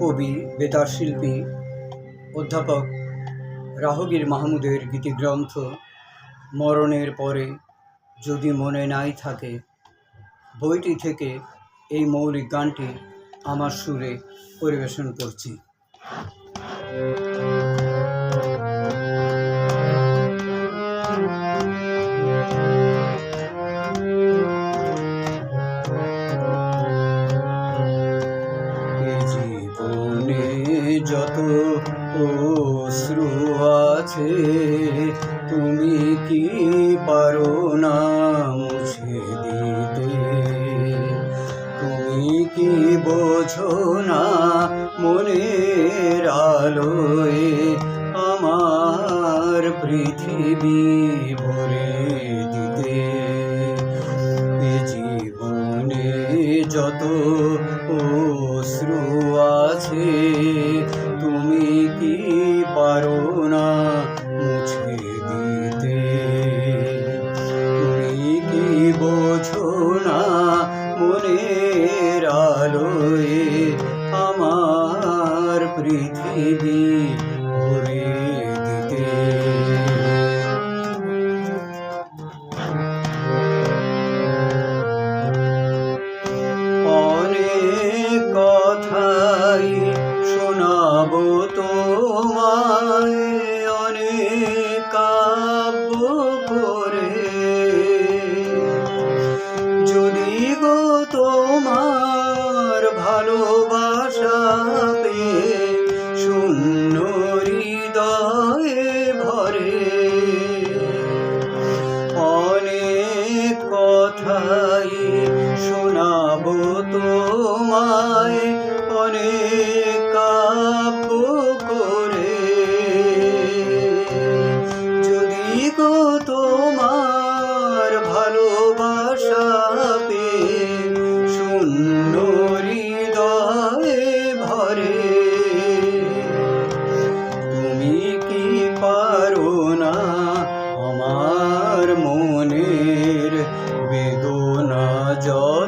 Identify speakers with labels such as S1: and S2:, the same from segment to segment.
S1: কবি বেতার শিল্পী অধ্যাপক রাহগীর মাহমুদের গীতিগ্রন্থ মরণের পরে যদি মনে নাই থাকে, বইটি থেকে এই মৌলিক গানটি আমার সুরে পরিবেশন করছি। কি পারো না মুছে দিতে। তুমি কি বোঝো না মনের আলোয় আমার পৃথিবী ভরে দিতে? জীবনে যত অশ্রু আছে, তুমি কি পারো আলোয় আমার পৃথিবী। ভরে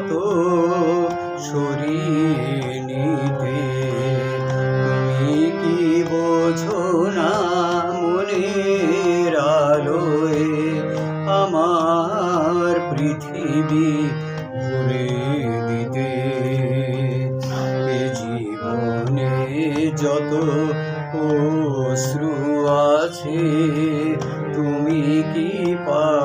S1: যত সরিয়ে নিতে। তুমি কি বোঝো না মনের আলোয়? আমার পৃথিবী ঘুরে দিতে। জীবনে যত অশ্রু আছে, তুমি কি পারো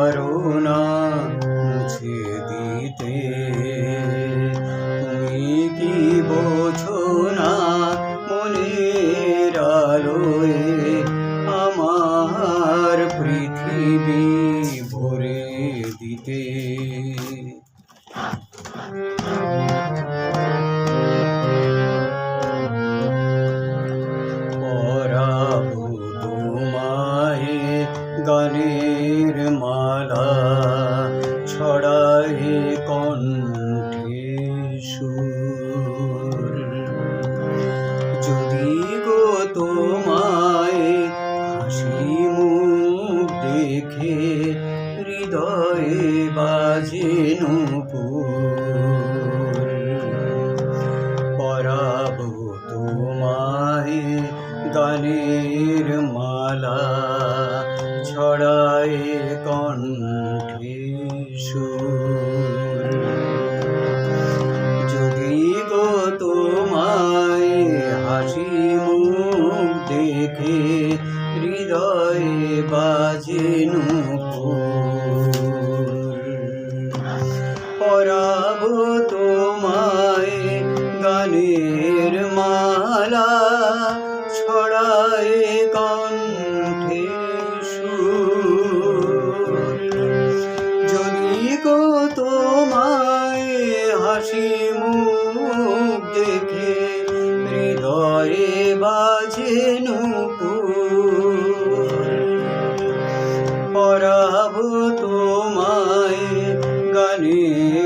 S1: হৃদয়ে বাজে পরাবো তোমায় গানের মালা, ছড়ায় কণ্ঠে সুর। যদি গো তোমায় হাসি মুখ দেখে হৃদয়ে বাজে নূপুর গানের মালা ছড়ায় কণ্ঠে সুর। যদি গো তোমায় হাসি মুখ দেখে হৃদয়ে বাজে নূপুর, পরাবো তোমায় গানের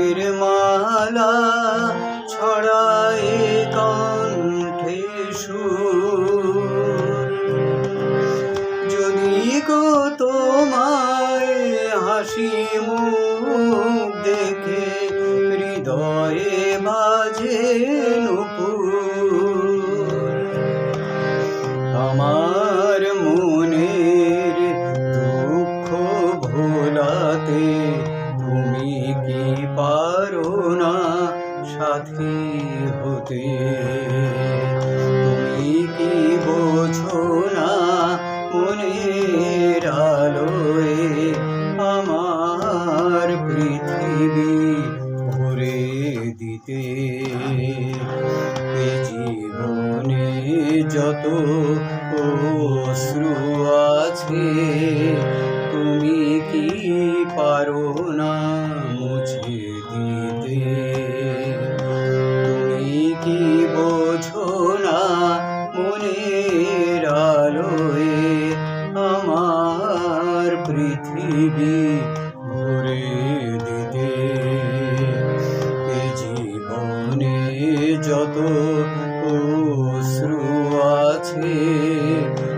S1: গো তোমায় হাসি মুখ দেখে, হৃদয়ে বাজে আমার মনের দুঃখ ভোলাতে তুমি কি পারো না সাথী হতে? দিতে। এ জীবনে যত অশ্রু আছে, তুমি কি পারো না মুছে দিতে? তুমি কি বোঝো না মনের আলোয় আমার পৃথিবী ভরে দিতে? Amen.